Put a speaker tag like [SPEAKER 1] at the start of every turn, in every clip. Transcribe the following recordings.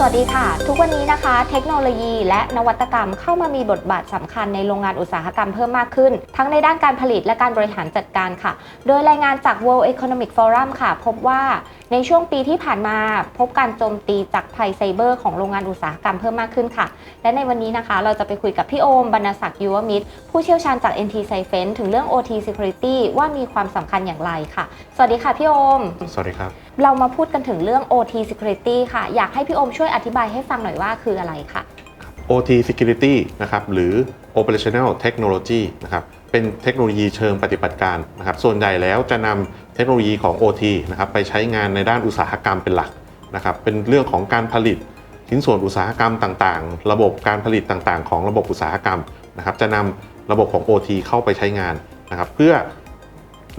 [SPEAKER 1] สวัสดีค่ะ ทุกวันนี้นะคะ เทคโนโลยีและนวัตกรรมเข้ามามีบทบาทสำคัญในโรงงานอุตสาหกรรมเพิ่มมากขึ้น ทั้งในด้านการผลิตและการบริหารจัดการค่ะ โดยรายงานจาก World Economic Forum ค่ะ พบว่าในช่วงปีที่ผ่านมาพบการโจมตีจากภัยไซเบอร์ของโรงงานอุตสาหกรรมเพิ่มมากขึ้นค่ะ และในวันนี้นะคะ เราจะไปคุยกับพี่โอมบรรณศักดิ์ยุวมิตร ผู้เชี่ยวชาญจาก NT s i f e n ถึงเรื่อง OT Security ว่ามีความสำคัญอย่างไรค่ะ สวัสดีค่ะพี่โอม
[SPEAKER 2] สวัสดีครับ
[SPEAKER 1] เรามาพูดกันถึงเรื่อง OT Security ค่ะ อยากให้พี่โอมช่วยอธิบายให้ฟังหน่อยว่าคืออะไรค่ะ
[SPEAKER 2] OT Security นะครับหรือ Operational Technology นะครับเป็นเทคโนโลยีเชิงปฏิบัติการนะครับส่วนใหญ่แล้วจะนำ เทคโนโลยีของ OT นะครับไปใช้งานในด้านอุตสาหกรรมเป็นหลักนะครับเป็นเรื่องของการผลิตชิ้นส่วนอุตสาหกรรมต่างๆ ระบบการผลิตต่างๆ ของระบบอุตสาหกรรมนะครับจะนำระบบของ OT เข้าไปใช้งานนะครับเพื่อ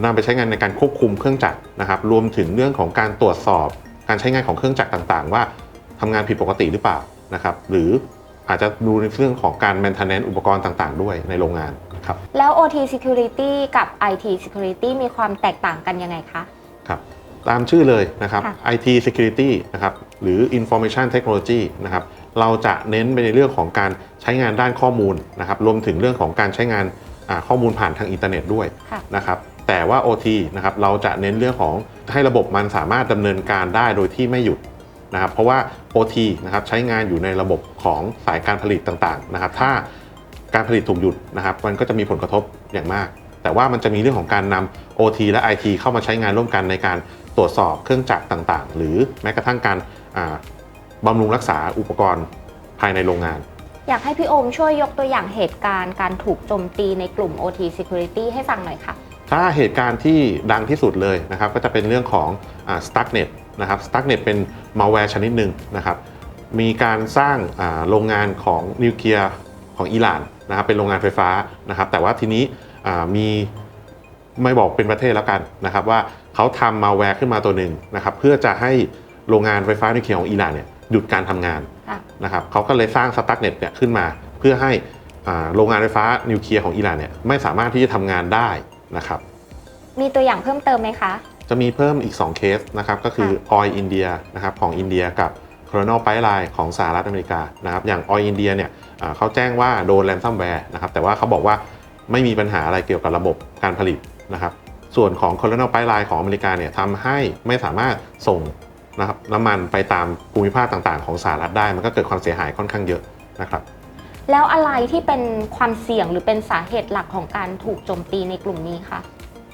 [SPEAKER 2] นำไปใช้งานในการควบคุมเครื่องจักรนะครับรวมถึงเรื่องของการตรวจสอบการใช้งานของเครื่องจักรต่างๆ ว่าทำงานผิดปกติหรือเปล่านะครับหรืออาจจะดูในเรื่องของการ maintenance อุปกรณ์ต่างๆ ด้วยในโรงงาน ครับ
[SPEAKER 1] แล้ว OT Security กับ IT Security มีความแตกต่างกันยังไงคะ
[SPEAKER 2] ครับตามชื่อเลยนะครับ
[SPEAKER 1] ค่ะ
[SPEAKER 2] IT Security นะครับหรือ Information Technology นะครับเราจะเน้นไปในเรื่องของการใช้งานด้านข้อมูลนะครับรวมถึงเรื่องของการใช้งานอ่าข้อมูลผ่านทางอินเทอร์เน็ตด้วย
[SPEAKER 1] ค่ะ
[SPEAKER 2] นะครับแต่ว่า OT นะครับเราจะเน้นเรื่องของให้ระบบมันสามารถดำเนินการได้โดยที่ไม่หยุดนะครับเพราะว่า OT นะครับใช้งานอยู่ในระบบของสายการผลิตต่างๆนะครับถ้า การผลิตถูกหยุดนะครับมันก็จะมีผลกระทบอย่างมาก แต่ว่ามันจะมีเรื่องของการนำ OT และ IT เข้ามาใช้งานร่วมกันในการตรวจสอบเครื่องจักรต่างๆ หรือแม้กระทั่งการอ่าบำรุงรักษาอุปกรณ์ภายในโรงงาน
[SPEAKER 1] อยากให้พี่โอมช่วยยกตัวอย่างเหตุการณ์การถูกโจมตีในกลุ่ม OT Security ให้ฟังหน่อยค่ะ
[SPEAKER 2] ถ้าเหตุการณ์ที่ดังที่สุดเลยนะครับก็จะเป็นเรื่องของอ่า Stuxnet นะครับ Stuxnet เป็นมาแวร์ชนิดหนึ่งนะครับมีการสร้างอ่าโรงงานของนิวเคลียร์ของอิหร่าน นะครับเป็นโรงงานไฟฟ้านะครับ แต่ว่าทีนี้อ่ามีไม่บอกเป็นประเทศแล้วกันนะครับ ว่าเขาทำมาแวร์ขึ้นมาตัวหนึ่งนะครับ เพื่อจะให้โรงงานไฟฟ้านิวเคลียร์ของอิหร่านเนี่ยหยุดการทำงาน
[SPEAKER 1] ค่ะ
[SPEAKER 2] นะครับเขาก็เลยสร้าง Stuxnet เนี่ยขึ้นมา เพื่อให้อ่าโรงงานไฟฟ้านิวเคลียร์ของอิหร่านเนี่ยไม่สามารถที่จะทำงานได้นะครับ
[SPEAKER 1] มีตัวอย่างเพิ่มเติมไหมคะ
[SPEAKER 2] จะมีเพิ่มอีก 2 เคสนะครับ ก็คือ Oil India นะครับของอินเดียกับ Colonial Pipeline ของสหรัฐอเมริกานะครับอย่าง Oil India เนี่ยอ่าเขาแจ้งว่าโดน ransomware นะครับแต่ว่าเขาบอกว่าไม่มีปัญหาอะไรเกี่ยวกับระบบการผลิตนะครับส่วนของ Colonial Pipeline ของอเมริกาเนี่ยทำให้ไม่สามารถส่งนะครับน้ำมันไปตามภูมิภาคต่างๆ ของสหรัฐได้ มันก็เกิดความเสียหายค่อนข้างเยอะนะครับ
[SPEAKER 1] แล้วอะไรที่เป็นความเสี่ยงหรือเป็นสาเหตุหลักของการถูกโจมตีในกลุ่มนี้คะ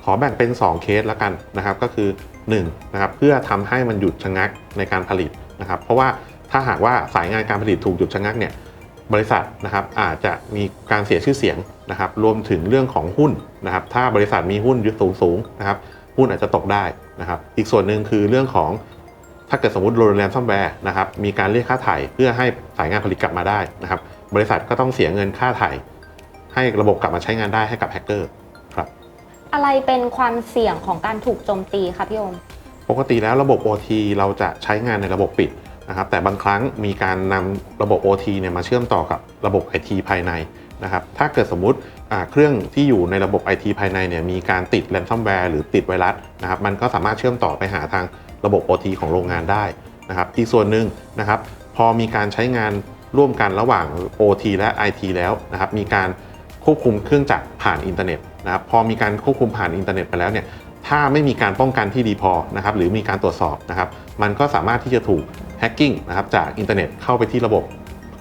[SPEAKER 2] ขอแบ่งเป็น 2 เคสแล้วกันนะครับก็คือ1นะครับเพื่อทำให้มันหยุดชะงักในการผลิต นะครับเพราะว่าถ้าหากว่าสายงานการผลิตถูกหยุดชะงักเนี่ยบริษัทนะครับอาจจะมีการเสียชื่อเสียงนะครับรวมถึงเรื่องของหุ้นนะครับถ้าบริษัทมีหุ้นยุสูงสูงนะครับหุ้นอาจจะตกได้นะครับอีกส่วนหนึ่งคือเรื่องของถ้าเกิดสมมติโดนแรมซัมแวร์นะครับมีการเรียกค่าไถ่เพื่อให้สายงานผลิตกลับมาได้นะครับบริษัทก็ต้องเสียเงินค่าไถ่ให้ระบบกลับมาใช้งานได้ให้กับแฮกเกอร์ครับ
[SPEAKER 1] อะไรเป็นความเสี่ยงของการถูกโจมตีคะพี่โอม
[SPEAKER 2] ปกติแล้วระบบ OT เราจะใช้งานในระบบปิดนะครับแต่บางครั้งมีการนำระบบ OT เนี่ยมาเชื่อมต่อกับระบบ IT ภายในนะครับถ้าเกิดสมมุติเครื่องที่อยู่ในระบบ IT ภายในเนี่ยมีการติดแรนซัมแวร์หรือติดไวรัสนะครับมันก็สามารถเชื่อมต่อไปหาทางระบบ OT ของโรงงานได้นะครับอีกส่วนหนึ่งนะครับพอมีการใช้งานร่วมกันระหว่าง OT และ IT แล้วนะครับมีการควบคุมเครื่องจักรผ่านอินเทอร์เน็ตนะครับพอมีการควบคุมผ่านอินเทอร์เน็ตไปแล้วเนี่ย ถ้าไม่มีการป้องกันที่ดีพอนะครับหรือมีการตรวจสอบนะครับ มันก็สามารถที่จะถูกแฮกกิ้งนะครับจากอินเทอร์เน็ตเข้าไปที่ระบบ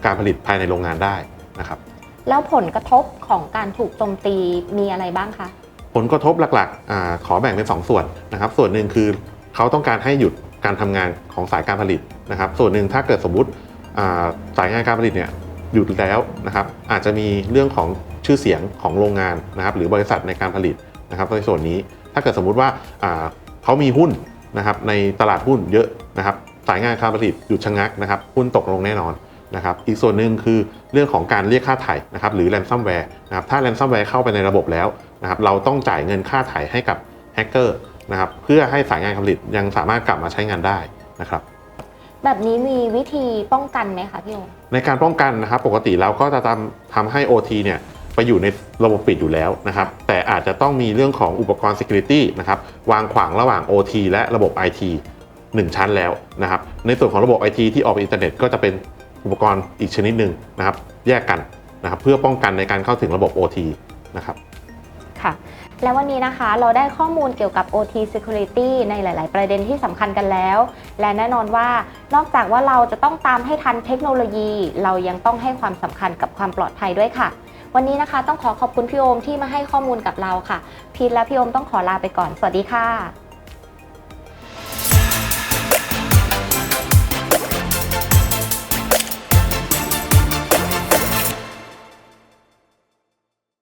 [SPEAKER 2] การผลิตภายในโรงงานได้นะครับ
[SPEAKER 1] แล้วผลกระทบของการถูกโจมตีมีอะไรบ้างคะ
[SPEAKER 2] ผลกระทบหลักๆอาขอแบ่งเป็น 2 ส่วนนะครับ ส่วนหนึ่งคือเขาต้องการให้หยุดการทำงานของสายการผลิตนะครับ ส่วนหนึ่งถ้าเกิดสมมุติอ่าสายงานการผลิตเนี่ยหยุดแล้วนะครับอาจจะมีเรื่องของชื่อเสียงของโรงงานนะครับ หรือบริษัทในการผลิตนะครับในส่วนนี้ ถ้าเกิดสมมุติว่าอ่าเขามีหุ้นนะครับในตลาดหุ้นเยอะนะครับสายงานการผลิตหยุดชะงักนะครับหุ้นตกลงแน่นอนนะครับอีกส่วนหนึ่งคือเรื่องของการเรียกค่าไถ่นะครับหรือแรนซัมแวร์นะครับถ้าแรนซัมแวร์เข้าไปในระบบแล้วนะครับเราต้องจ่ายเงินค่าไถ่ให้กับแฮกเกอร์นะครับเพื่อให้สายงานการผลิตยังสามารถกลับมาใช้งานได้นะครับ
[SPEAKER 1] แบบนี้มีวิธีป้องกันไหมคะพี่โอม
[SPEAKER 2] ในการป้องกันนะครับปกติเราก็จะทำทำให้ OT เนี่ย ไปอยู่ในระบบปิดอยู่แล้วนะครับ แต่อาจจะต้องมีเรื่องของอุปกรณ์ Security นะครับวางขวางระหว่าง OT และระบบ IT 1 ชั้นแล้วนะครับ ในส่วนของระบบ IT ที่ออกไปอินเทอร์เน็ตก็จะเป็นอุปกรณ์อีกชนิดหนึ่งนะครับ แยกกันนะครับเพื่อป้องกันในการเข้าถึงระบบ OT นะครับ
[SPEAKER 1] ค่ะและวันนี้นะคะเราได้ข้อมูลเกี่ยวกับ OT Security ในหลาย ๆ ประเด็นที่สำคัญกันแล้ว และแน่นอนว่านอกจากว่าเราจะต้องตามให้ทันเทคโนโลยี เรายังต้องให้ความสำคัญกับความปลอดภัยด้วยค่ะ วันนี้นะคะต้องขอขอบคุณพี่โอมที่มาให้ข้อมูลกับเราค่ะ พีทและพี่โอมต้องขอลาไปก่อน สวัสดีค่ะ